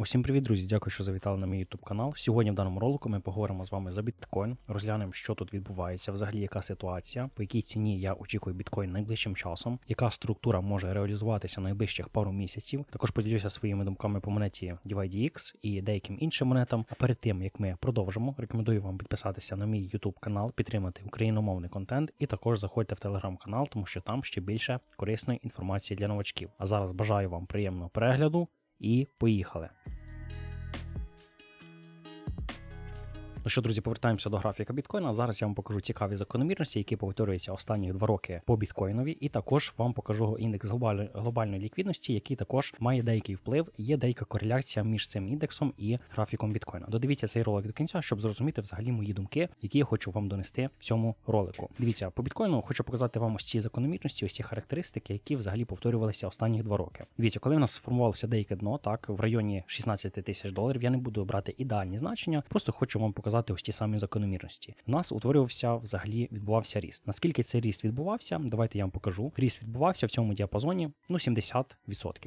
Усім привіт, друзі! Дякую, що завітали на мій YouTube канал. Сьогодні в даному ролику ми поговоримо з вами за біткоін, розглянемо, що тут відбувається, взагалі яка ситуація, по якій ціні я очікую біткоін найближчим часом, яка структура може реалізуватися найближчих пару місяців. Також поділюся своїми думками по монеті DYDX і деяким іншим монетам. А перед тим як ми продовжимо, рекомендую вам підписатися на мій YouTube канал, підтримати україномовний контент і також заходьте в телеграм-канал, тому що там ще більше корисної інформації для новачків. А зараз бажаю вам приємного перегляду і поїхали. Ну що, друзі, повертаємося до графіка біткоїна. Зараз я вам покажу цікаві закономірності, які повторюються останні два роки по біткоїнові, і також вам покажу індекс глобальної, ліквідності, який також має деякий вплив. Є деяка кореляція між цим індексом і графіком біткоїна. Додивіться цей ролик до кінця, щоб зрозуміти взагалі мої думки, які я хочу вам донести в цьому ролику. Дивіться, по біткоїну хочу показати вам ось ці закономірності, ось ці характеристики, які взагалі повторювалися останні два роки. Дивіться, коли в нас сформувалося деяке дно, так в районі 16 тисяч доларів. Я не буду брати ідеальні значення, просто хочу вам показати ось ті самі закономірності. У нас утворювався взагалі відбувався ріст. Наскільки цей ріст відбувався, давайте я вам покажу. Ріст відбувався в цьому діапазоні ну 70%.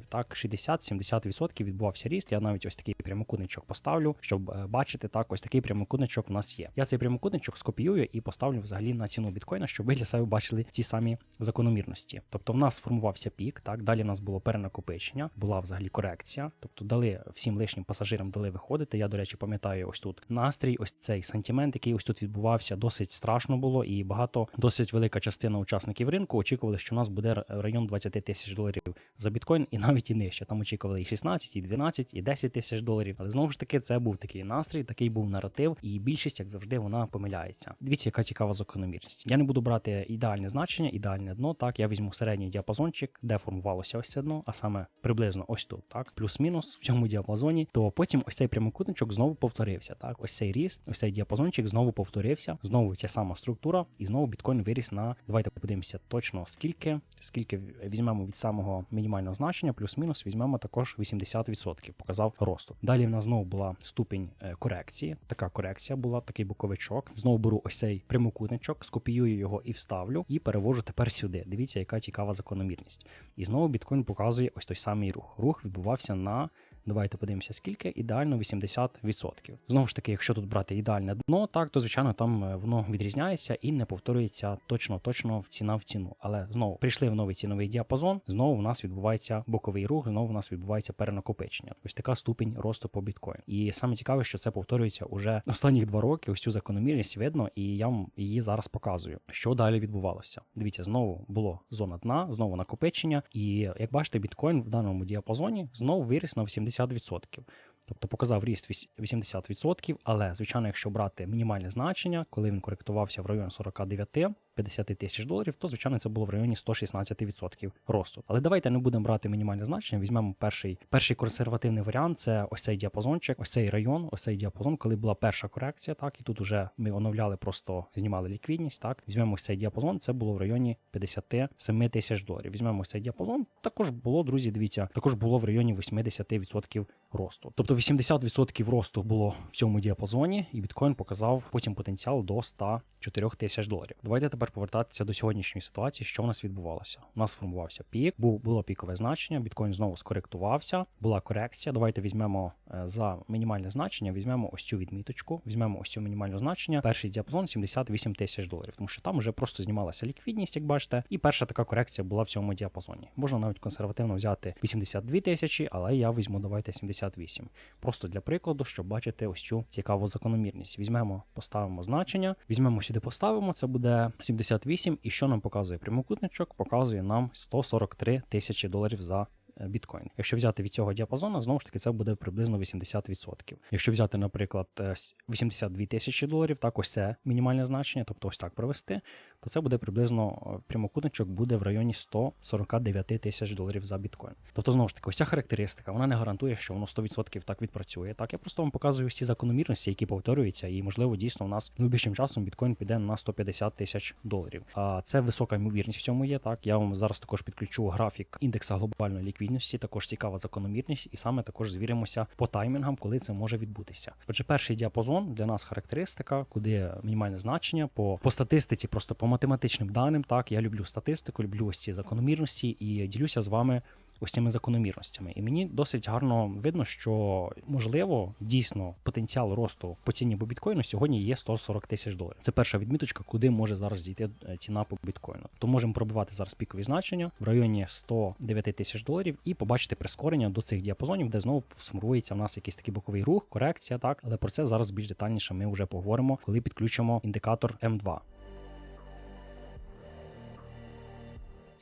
Так, 60-70% відбувався ріст. Я навіть ось такий прямокутничок поставлю, щоб е, бачити так, ось такий прямокутничок в нас є. Я цей прямокутничок скопіюю і поставлю взагалі на ціну біткоїна, щоб ви для себе бачили ті самі закономірності. Тобто, в нас сформувався пік, так далі в нас було перенакопичення, була взагалі корекція. Тобто, дали всім лишнім пасажирам дали виходити. Я, до речі, пам'ятаю, ось тут настрій, ось цей сантимент, який ось тут відбувався, досить страшно було, і багато, досить велика частина учасників ринку очікували, що у нас буде район 20 тисяч доларів за біткоін, і навіть і нижче. Там очікували і 16, і 12, і 10 тисяч доларів. Але знову ж таки, це був такий настрій, такий був наратив, і більшість, як завжди, вона помиляється. Дивіться, яка цікава закономірність. Я не буду брати ідеальне значення, ідеальне дно. Так, я візьму середній діапазончик, де формувалося ось це дно, а саме приблизно ось тут, так, плюс-мінус в цьому діапазоні. То потім ось цей прямокутничок знову повторився. Так, ось цей ріст, ось цей діапазончик знову повторився, знову ця сама структура, і знову біткоін виріс на. Давайте подивимося точно скільки, скільки візьмемо від самого мінімального значення, плюс-мінус візьмемо також 80%, показав росту. Далі в нас знову була ступінь е, корекції. Така корекція була, такий боковичок. Знову беру ось цей прямокутничок, скопіюю його і вставлю, і перевожу тепер сюди. Дивіться, яка цікава закономірність. І знову біткоін показує ось той самий рух. Рух відбувався на. Давайте подивимося, скільки ідеально 80%. Знову ж таки, якщо тут брати ідеальне дно, так то звичайно там е, воно відрізняється і не повторюється точно-точно в ціна в ціну. Але знову прийшли в новий ціновий діапазон. Знову в нас відбувається боковий рух, знову в нас відбувається перенакопичення. Ось така ступінь росту по біткоїну. І саме цікаве, що це повторюється уже останніх два роки. Ось цю закономірність видно, і я вам її зараз показую. Що далі відбувалося? Дивіться, знову було зона дна, знову накопичення, і як бачите, біткоін в даному діапазоні знову виріс на 80%. 60%. Тобто показав ріст 80%, але, звичайно, якщо брати мінімальне значення, коли він коректувався в районі 49 50 тисяч доларів, то звичайно це було в районі 116% росту. Але давайте не будемо брати мінімальне значення. Візьмемо перший перший консервативний варіант це ось цей діапазончик, ось цей район, ось цей діапазон, коли була перша корекція. Так, і тут вже ми оновляли, просто знімали ліквідність. Так, візьмемо ось цей діапазон, це було в районі 57 тисяч доларів. Візьмемо ось цей діапазон. Також було, друзі, дивіться, також було в районі 80% росту. Тобто 80% росту було в цьому діапазоні, і біткоін показав потім потенціал до 104 тисяч доларів. Давайте тепер повертатися до сьогоднішньої ситуації, що в нас відбувалося. У нас формувався пік, був було пікове значення. Біткоін знову скоректувався. Була корекція. Давайте візьмемо е, за мінімальне значення. Візьмемо ось цю відміточку. Візьмемо ось цю мінімальне значення. Перший діапазон 78 тисяч доларів, тому що там вже просто знімалася ліквідність, як бачите. І перша така корекція була в цьому діапазоні. Можна навіть консервативно взяти 82 тисячі, але я візьму давайте 78. Просто для прикладу, щоб бачити ось цю цікаву закономірність. Візьмемо, поставимо значення, візьмемо сюди, поставимо. Це буде 78. І що нам показує прямокутничок? Показує нам 143 тисячі доларів за біткоін. Якщо взяти від цього діапазону, знову ж таки, це буде приблизно 80%. Якщо взяти, наприклад, е, 82 тисячі доларів, так ось це мінімальне значення, тобто ось так провести, то це буде приблизно е, прямокутничок буде в районі 149 тисяч доларів за біткоін. Тобто, знову ж таки, ось ця характеристика, вона не гарантує, що воно 100% так відпрацює. Так, я просто вам показую всі закономірності, які повторюються, і можливо дійсно у нас найближчим часом біткоін піде на 150 тисяч доларів. А це висока ймовірність в цьому є. Так, я вам зараз також підключу графік індекса глобальної ліквідності, також цікава закономірність, і саме також звіримося по таймінгам, коли це може відбутися. Отже, перший діапазон для нас характеристика, куди мінімальне значення по, по статистиці, просто по математичним даним. Так, я люблю статистику, люблю ось ці закономірності і ділюся з вами ось цими закономірностями. І мені досить гарно видно, що можливо дійсно потенціал росту по ціні по біткоїну сьогодні є 140 тисяч доларів. Це перша відміточка, куди може зараз дійти е, ціна по біткоїну. То можемо пробивати зараз пікові значення в районі 109 тисяч доларів і побачити прискорення до цих діапазонів, де знову сформується в нас якийсь такий боковий рух, корекція. Так, але про це зараз більш детальніше ми вже поговоримо, коли підключимо індикатор М2.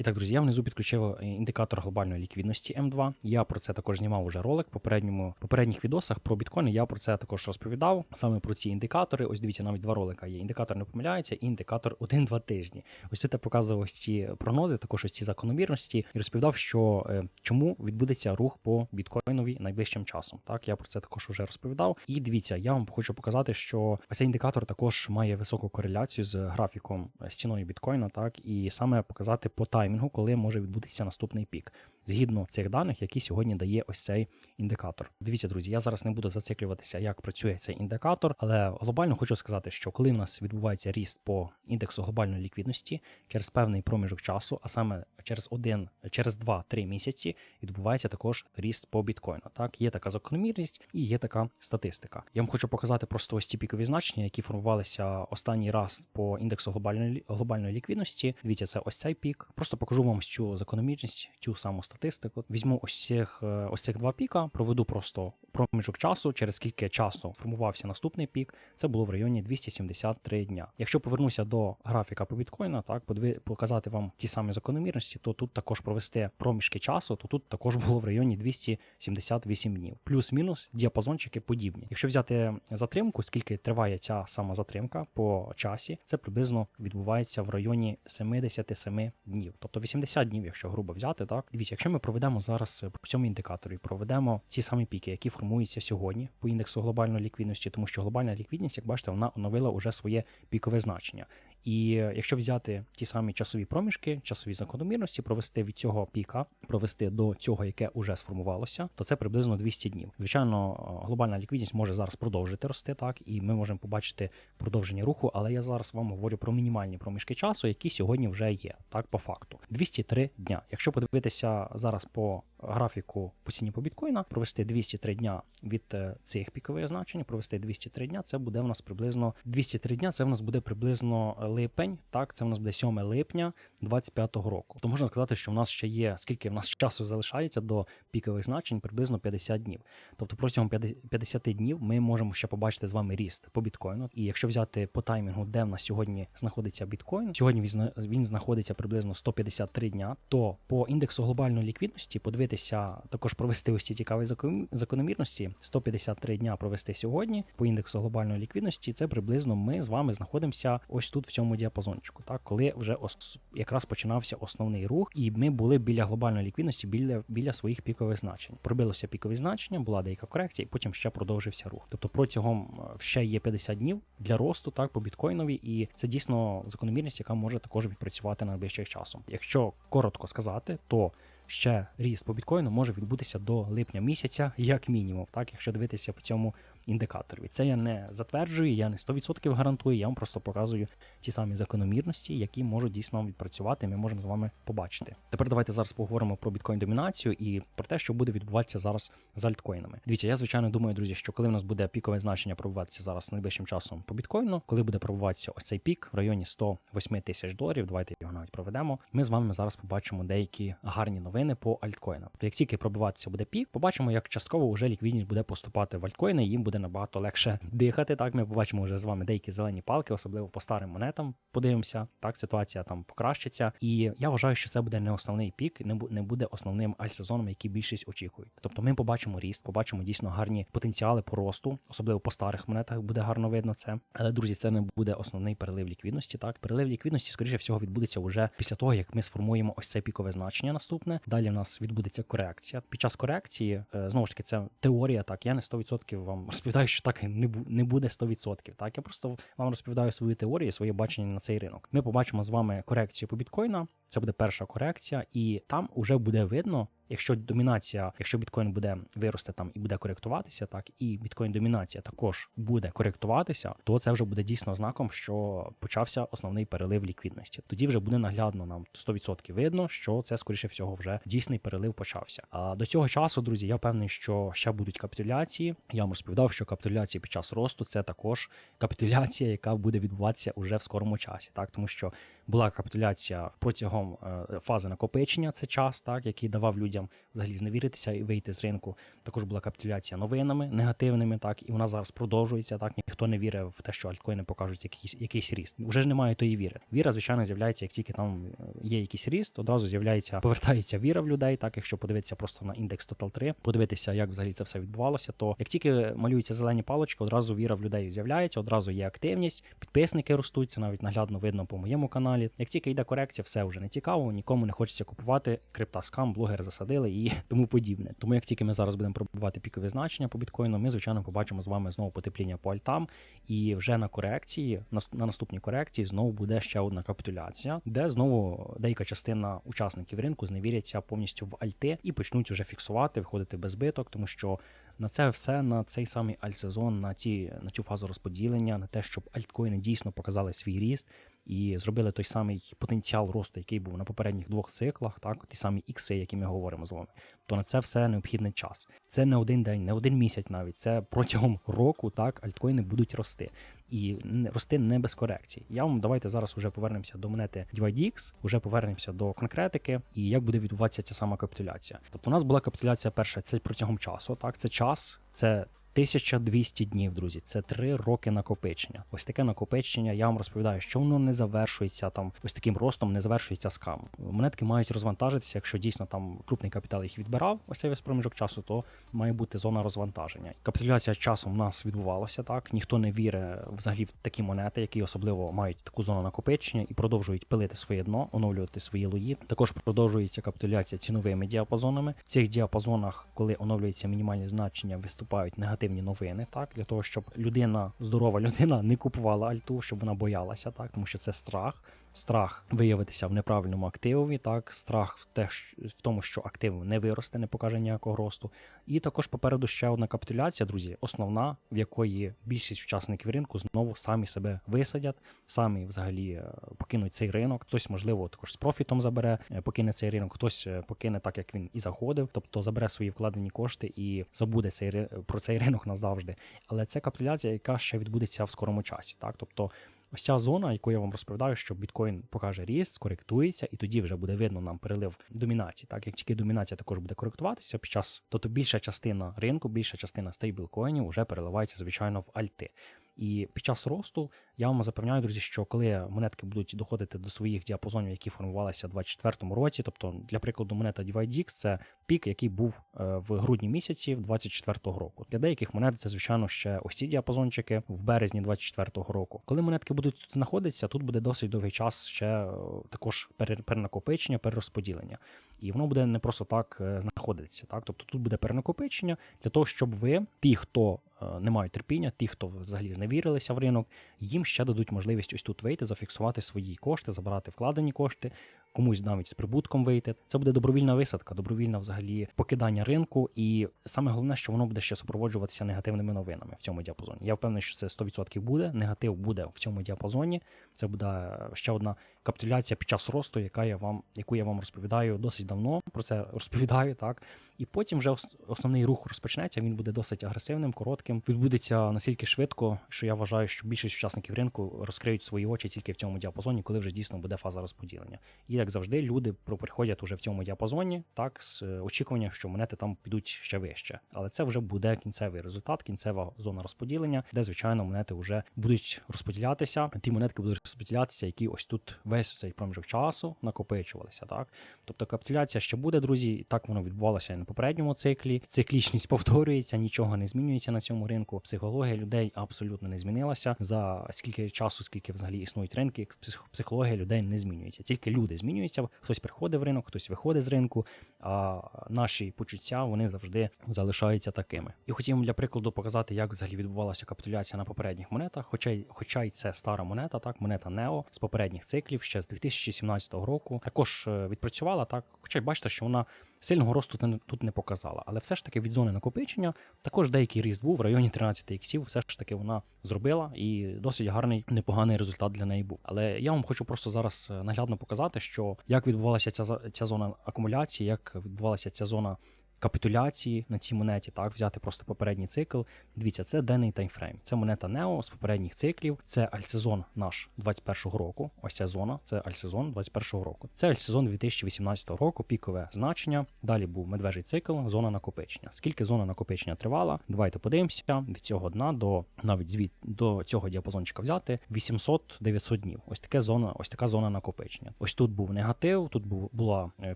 І так, друзі, я внизу підключив е, індикатор глобальної ліквідності М2. Я про це також знімав уже ролик. Попередньому попередніх відосах про біткоїни я про це також розповідав. Саме про ці індикатори. Ось дивіться, навіть два ролика є. Індикатор не помиляється, і індикатор 1-2 тижні. Ось це показував ось ці прогнози, також ось ці закономірності, і розповідав, що е, чому відбудеться рух по біткоїнові найближчим часом. Так, я про це також вже розповідав. І дивіться, я вам хочу показати, що цей індикатор також має високу кореляцію з графіком е, стіною біткоїна, так і саме показати по таймінгу, коли може відбутися наступний пік, згідно цих даних, які сьогодні дає ось цей індикатор. Дивіться, друзі, я зараз не буду зациклюватися, як працює цей індикатор, але глобально хочу сказати, що коли в нас відбувається ріст по індексу глобальної ліквідності через певний проміжок часу, а саме через один, через 2-3 місяці, відбувається також ріст по біткоїну. Так, є така закономірність і є така статистика. Я вам хочу показати просто ось ці пікові значення, які формувалися останній раз по індексу глобальної глобальної ліквідності. Дивіться, це ось цей пік. Просто покажу вам цю закономірність, цю саму статистику. Візьму ось цих е, ось цих два піка, проведу просто проміжок часу, через скільки часу формувався наступний пік. Це було в районі 273 дня. Якщо повернуся до графіка по біткоїна, так показати вам ті самі закономірності, то тут також провести проміжки часу, то тут також було в районі 278 днів. Плюс-мінус діапазончики подібні. Якщо взяти затримку, скільки триває ця сама затримка по часі, це приблизно відбувається в районі 77 днів, тобто 80 днів, якщо грубо взяти, так дивіться, якщо ми проведемо зараз по цьому індикаторі, проведемо ці самі піки, які формуються сьогодні по індексу глобальної ліквідності, тому що глобальна ліквідність, як бачите, вона оновила уже своє пікове значення. І якщо взяти ті самі часові проміжки, часові закономірності, провести від цього піка, провести до цього, яке вже сформувалося, то це приблизно 200 днів. Звичайно, глобальна ліквідність може зараз продовжити рости, так і ми можемо побачити продовження руху, але я зараз вам говорю про мінімальні проміжки часу, які сьогодні вже є, так по факту. 203 дня. Якщо подивитися зараз по графіку по ціні по біткоїна, провести 203 дня від е, цих пікових значень, провести 203 дня, це буде в нас приблизно 203 дня. Це в нас буде приблизно липень. Так, це в нас буде 7 липня 25-го року. То можна сказати, що в нас ще є скільки в нас часу залишається до пікових значень, приблизно 50 днів. Тобто протягом 50 днів ми можемо ще побачити з вами ріст по біткоїну. І якщо взяти по таймінгу, де в нас сьогодні знаходиться біткоін, сьогодні він знаходиться приблизно 153 дня, то по індексу глобальної ліквідності подивитися, також провести ось ці цікаві закономірності. 153 дня провести сьогодні по індексу глобальної ліквідності. Це приблизно ми з вами знаходимося ось тут в цьому діапазончику, так коли вже ос, якраз починався основний рух, і ми були біля глобальної ліквідності, біля біля своїх пікових значень. Пробилося пікові значення, була деяка корекція, і потім ще продовжився рух. Тобто протягом ще є 50 днів для росту, так по біткоїнові, і це дійсно закономірність, яка може також відпрацювати найближчим часом. Якщо коротко сказати, то ще ріст по біткоїну може відбутися до липня місяця, як мінімум, так якщо дивитися по цьому індикаторові. Це я не затверджую, я не 100% гарантую, я вам просто показую ті самі закономірності, які можуть дійсно відпрацювати. Ми можемо з вами побачити. Тепер давайте зараз поговоримо про біткоін-домінацію і про те, що буде відбуватися зараз з альткоїнами. Дивіться, я звичайно думаю, друзі, що коли в нас буде пікове значення пробуватися зараз найближчим часом по біткоїну, коли буде пробуватися ось цей пік в районі 108 тисяч доларів, давайте його навіть проведемо. Ми з вами зараз побачимо деякі гарні новини по альткоїнам. Як тільки пробуватися буде пік, побачимо, як частково вже ліквідність буде поступати в альткоїни, і їм буде набагато легше дихати. Так, ми побачимо вже з вами деякі зелені палки, особливо по старим монетам. Подивимося, так ситуація там покращиться. І я вважаю, що це буде не основний пік, не буде основним альсезоном, який більшість очікують. Тобто ми побачимо ріст, побачимо дійсно гарні потенціали по росту, особливо по старих монетах буде гарно видно це. Але друзі, це не буде основний перелив ліквідності. Так, перелив ліквідності, скоріше всього, відбудеться вже після того, як ми сформуємо ось це пікове значення. Наступне далі в нас відбудеться корекція. Під час корекції е, знову ж таки це теорія. Так, я не 100% вам розповідаю, що так не буде 100%. Так, я просто вам розповідаю свою теорію, своє бачення на цей ринок. Ми побачимо з вами корекцію по біткоїна. Це буде перша корекція, і там вже буде видно. Якщо домінація, якщо біткоін буде вирости там і буде коректуватися, так і біткоін домінація також буде коректуватися, то це вже буде дійсно знаком, що почався основний перелив ліквідності. Тоді вже буде наглядно нам 100% видно, що це скоріше всього вже дійсний перелив почався. А до цього часу, друзі, я впевнений, що ще будуть капітуляції. Я вам розповідав, що капітуляції під час росту це також капітуляція, яка буде відбуватися уже в скорому часі, так тому що була капітуляція протягом е, фази накопичення, це час, так який давав людям взагалі зневіритися і вийти з ринку. Також була капітуляція новинами негативними, так і вона зараз продовжується. Так ніхто не вірить в те, що альткоїни покажуть якийсь якийсь ріст. Уже ж немає тої віри. Віра, звичайно, з'являється, як тільки там е, є якийсь ріст, одразу з'являється, повертається віра в людей. Так, якщо подивитися просто на індекс Total 3, подивитися, як взагалі це все відбувалося, то як тільки малюються зелені палочки, одразу віра в людей з'являється, одразу є активність, підписники ростуть, це навіть наглядно видно по моєму каналі. Як тільки йде корекція, все вже не цікаво, нікому не хочеться купувати криптаскам, блогери засадили і тому подібне. Тому як тільки ми зараз будемо пробувати пікові значення по біткоїну, ми звичайно побачимо з вами знову потепління по альтам, і вже на корекції, на, на наступній корекції, знову буде ще одна капітуляція, де знову деяка частина учасників ринку зневіряться повністю в альти і почнуть вже фіксувати, виходити без збиток, тому що на це все на цей самий альтсезон, на ці на цю фазу розподілення, на те, щоб альткоїни дійсно показали свій ріст і зробили той самий потенціал росту, який був на попередніх двох циклах, так ті самі ікси, які ми говоримо з вами. То на це все необхідний час. Це не один день, не один місяць, навіть це протягом року. Так альткоїни будуть рости. І рости не без корекцій. Я вам давайте зараз уже повернемося до монети DYDX, уже повернемося до конкретики і як буде відбуватися ця сама капітуляція. Тобто у нас була капітуляція перша, це протягом часу. Так, це час, це 1200 днів, друзі, це 3 роки накопичення. Ось таке накопичення. Я вам розповідаю, що воно не завершується там, ось таким ростом не завершується скам. Монетки мають розвантажитися, якщо дійсно там крупний капітал їх відбирав, ось цей весь проміжок часу, то має бути зона розвантаження. Капітуляція часом у нас відбувалася так. Ніхто не вірить взагалі в такі монети, які особливо мають таку зону накопичення і продовжують пилити своє дно, оновлювати свої лої. Також продовжується капітуляція ціновими діапазонами. В цих діапазонах, коли оновлюються мінімальні значення, виступають негативні негативні новини, так для того, щоб людина, здорова людина, не купувала альту, щоб вона боялася, так тому що це страх. Страх виявитися в неправильному активові, так, страх в те, в тому, що актив не виросте, не покаже ніякого росту. І також попереду ще одна капітуляція, друзі, основна, в якої більшість учасників ринку знову самі себе висадять, самі взагалі е, покинуть цей ринок. Хтось, можливо, також з профітом забере, е, покине цей ринок, хтось е, покине так, як він і заходив, тобто забере свої вкладені кошти і забуде цей про цей ринок назавжди. Але це капітуляція, яка ще відбудеться в скорому часі. Так, тобто Ось ця зона, яку я вам розповідаю, що біткоін покаже ріст, скоректується, і тоді вже буде видно нам перелив домінації. Так як тільки домінація також буде коректуватися під час, то, то більша частина ринку, більша частина стейблкоїнів вже переливається, звичайно, в альти. І під час росту я вам запевняю, друзі, що коли монетки будуть доходити до своїх діапазонів, які формувалися в 2024 році, тобто, для прикладу, монета DYDX – це пік, який був е, в грудні місяці 2024 року. Для деяких монет це, звичайно, ще ось ці діапазончики в березні 2024 року. Коли монетки будуть тут знаходитися, тут буде досить довгий час ще е, також перенакопичення, перерозподілення. І воно буде не просто так е, знаходитися. Так? Тобто тут буде перенакопичення для того, щоб ви, ті, хто не мають терпіння, ті, хто взагалі зневірилися в ринок, їм ще дадуть можливість ось тут вийти, зафіксувати свої кошти, забрати вкладені кошти, комусь навіть з прибутком вийти. Це буде добровільна висадка, добровільна взагалі покидання ринку. І саме головне, що воно буде ще супроводжуватися негативними новинами в цьому діапазоні. Я впевнений, що це 100% буде. Негатив буде в цьому діапазоні. Це буде ще одна капітуляція під час росту, яка я вам, яку я вам розповідаю досить давно. Про це розповідаю так. І потім вже основний рух розпочнеться. Він буде досить агресивним, коротким. Відбудеться настільки швидко, що я вважаю, що більшість учасників ринку розкриють свої очі тільки в цьому діапазоні, коли вже дійсно буде фаза розподілення. І як завжди, люди приходять уже в цьому діапазоні, так з очікуванням, що монети там підуть ще вище. Але це вже буде кінцевий результат, кінцева зона розподілення, де звичайно монети вже будуть розподілятися. Ті монетки будуть розподілятися, які ось тут весь цей проміжок часу накопичувалися. Так, тобто капітуляція ще буде, друзі, і так воно відбувалося і на попередньому циклі. Циклічність повторюється, нічого не змінюється на цьому ринку. Психологія людей абсолютно не змінилася за скільки часу, скільки взагалі існують ринки. Психологія людей не змінюється, тільки люди змінюються. Хтось приходить в ринок, хтось виходить з ринку, а наші почуття вони завжди залишаються такими. І хотів для прикладу показати, як взагалі відбувалася капітуляція на попередніх монетах. Хоча хоча й це стара монета, так монета Нео з попередніх циклів ще з 2017 року. Також е, відпрацювала так. Хоча бачите, що вона Сильного росту тут не- показала, але все ж таки від зони накопичення також деякий ріст був в районі 13 іксів. Все ж таки вона зробила і досить гарний, непоганий результат для неї був. Але я вам хочу просто зараз е, наглядно показати, що як відбувалася ця ця зона акумуляції, як відбувалася ця зона. Капітуляції на цій монеті, так, взяти просто попередній цикл. Дивіться, це денний таймфрейм. Це монета Нео з попередніх циклів. Це альсезон наш 21-го року. Ось ця зона, це альсезон 21-го року. Це альсезон 2018 року, пікове значення. Далі був медвежий цикл, зона накопичення. Скільки зона накопичення тривала? Давайте подивимося від цього дна до навіть звід до цього діапазончика взяти 800-900 днів. Ось таке зона, ось така зона накопичення. Ось тут був негатив, тут був була е,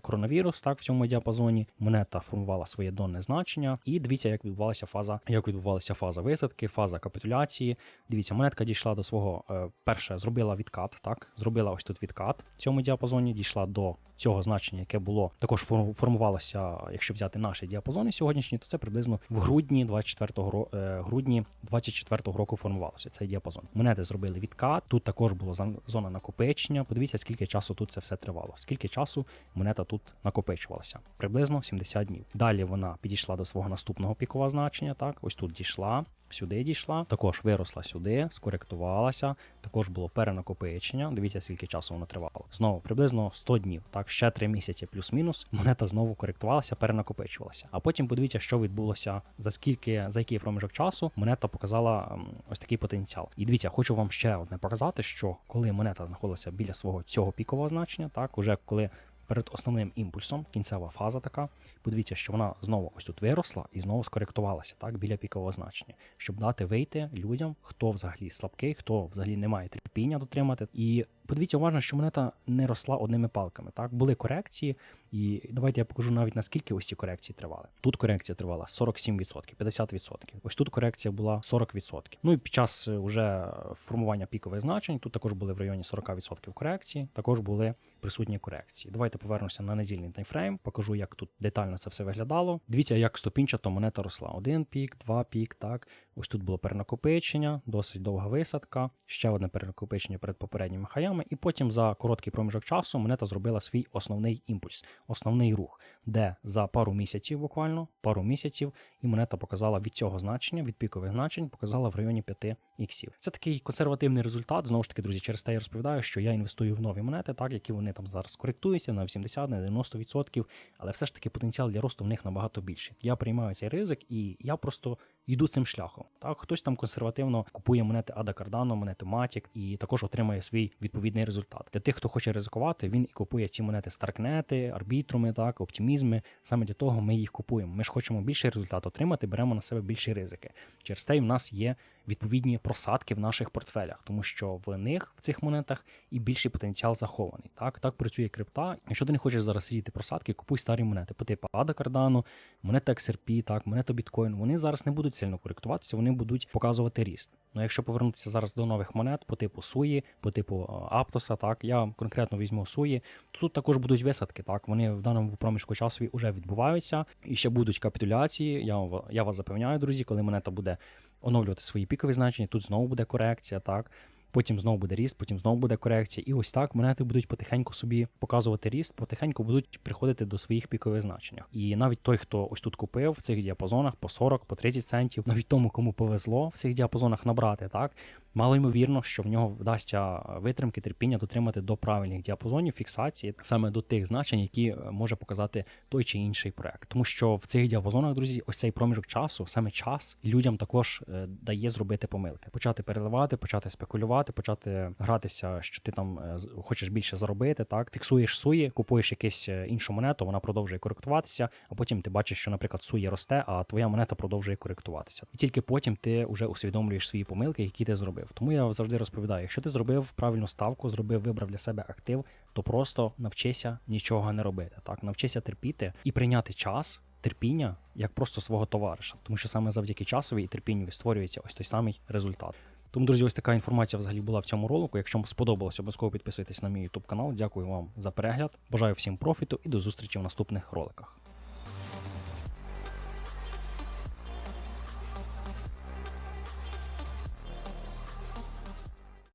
коронавірус, так в цьому діапазоні. Монета формувала своє донне значення. І дивіться, як відбувалася фаза, як відбувалася фаза висадки, фаза капітуляції. Дивіться, монетка дійшла до свого е, перше, зробила відкат. Так, зробила ось тут відкат в цьому діапазоні, дійшла до цього значення, яке було також фор- формувалося, якщо взяти наші діапазони сьогоднішні, то це приблизно в грудні 24-го ро- е, грудні 24-го року формувалося цей діапазон. Монети зробили відкат. Тут також була зон- зона накопичення. Подивіться, скільки часу тут це все тривало. Скільки часу монета тут накопичувалася? Приблизно 70 днів. Далі вона підійшла до свого наступного пікового значення. Так, ось тут дійшла. Сюди дійшла, також виросла сюди, скоректувалася. Також було перенакопичення. Дивіться, скільки часу воно тривало. Знову приблизно 100 днів. Так, ще 3 місяці плюс-мінус. Монета знову коректувалася, перенакопичувалася. А потім подивіться, що відбулося за скільки за який проміжок часу монета показала ось такий потенціал. І дивіться, хочу вам ще одне показати, що коли монета знаходилася біля свого цього пікового значення, так уже коли. Перед основним імпульсом, кінцева фаза така. Подивіться, що вона знову ось тут виросла і знову скоректувалася так біля пікового значення, щоб дати вийти людям, хто взагалі слабкий, хто взагалі не має терпіння дотримати. І подивіться уважно, що монета не росла одними палками. Так були корекції, і давайте я покажу навіть наскільки ось ці корекції тривали. Тут корекція тривала 47%, 50%. Ось тут корекція була 40%. Ну і під час е, уже формування пікових значень тут також були в районі 40% корекції. Також були присутні корекції. Давайте повернемося на недільний таймфрейм, покажу, як тут детально це все виглядало. Дивіться, як ступінчато монета росла. Один пік, два пік, так. Ось тут було перенакопичення, досить довга висадка, ще одне перенакопичення перед попередніми хаями, і потім за короткий проміжок часу монета зробила свій основний імпульс, основний рух, де за пару місяців, буквально пару місяців, і монета показала від цього значення, від пікових значень, показала в районі 5 іксів. Це такий консервативний результат. Знову ж таки, друзі, через те я розповідаю, що я інвестую в нові монети, так які вони там зараз коректуються на 80, на 90%, але все ж таки потенціал для росту в них набагато більший. Я приймаю цей ризик і я просто йду цим шляхом. Так, хтось там консервативно купує монети Ада Кардано, монети Матік і також отримує свій відповідний результат. Для тих, хто хоче ризикувати, він і купує ці монети Старкнети, арбітруми, так, оптимізми. Саме для того ми їх купуємо. Ми ж хочемо більший результат отримати, беремо на себе більші ризики. Через те в нас є відповідні просадки в наших портфелях, тому що в них в цих монетах і більший потенціал захований. Так, так працює крипта. Якщо ти не хочеш зараз сидіти просадки, купуй старі монети по типу Ада Cardano, монета XRP, так, монета Bitcoin. Вони зараз не будуть сильно коректуватися, вони будуть показувати ріст. Ну якщо повернутися зараз до нових монет по типу Суї, по типу е, Аптоса, так я конкретно візьму Суї, то тут також будуть висадки. Так, вони в даному проміжку часу вже відбуваються, і ще будуть капітуляції. Я, я вас запевняю, друзі, коли монета буде оновлювати свої пікові значення, тут знову буде корекція, так. Потім знову буде ріст, потім знову буде корекція. І ось так монети будуть потихеньку собі показувати ріст, потихеньку будуть приходити до своїх пікових значень. І навіть той, хто ось тут купив в цих діапазонах по 40, по 30 центів, навіть тому, кому повезло в цих діапазонах набрати, так мало ймовірно, що в нього вдасться витримки, терпіння дотримати до правильних діапазонів фіксації, саме до тих значень, які е, може показати той чи інший проект. Тому що в цих діапазонах, друзі, ось цей проміжок часу, саме час людям також е, дає зробити помилки, почати переливати, почати спекулювати, почати гратися, що ти там е, хочеш більше заробити. Так, фіксуєш суї, купуєш якусь е, іншу монету, вона продовжує коректуватися, а потім ти бачиш, що, наприклад, суї росте, а твоя монета продовжує коректуватися. І тільки потім ти вже усвідомлюєш свої помилки, які ти зробив. Тому я завжди розповідаю: якщо ти зробив правильну ставку, зробив, вибрав для себе актив, то просто навчися нічого не робити. Так, навчися терпіти і прийняти час. Терпіння як просто свого товариша, тому що саме завдяки часові і терпінню створюється ось той самий результат. Тому, друзі, ось така інформація взагалі була в цьому ролику. Якщо вам сподобалось, обов'язково підписуйтесь на мій YouTube канал. Дякую вам за перегляд. Бажаю всім профіту і до зустрічі в наступних роликах.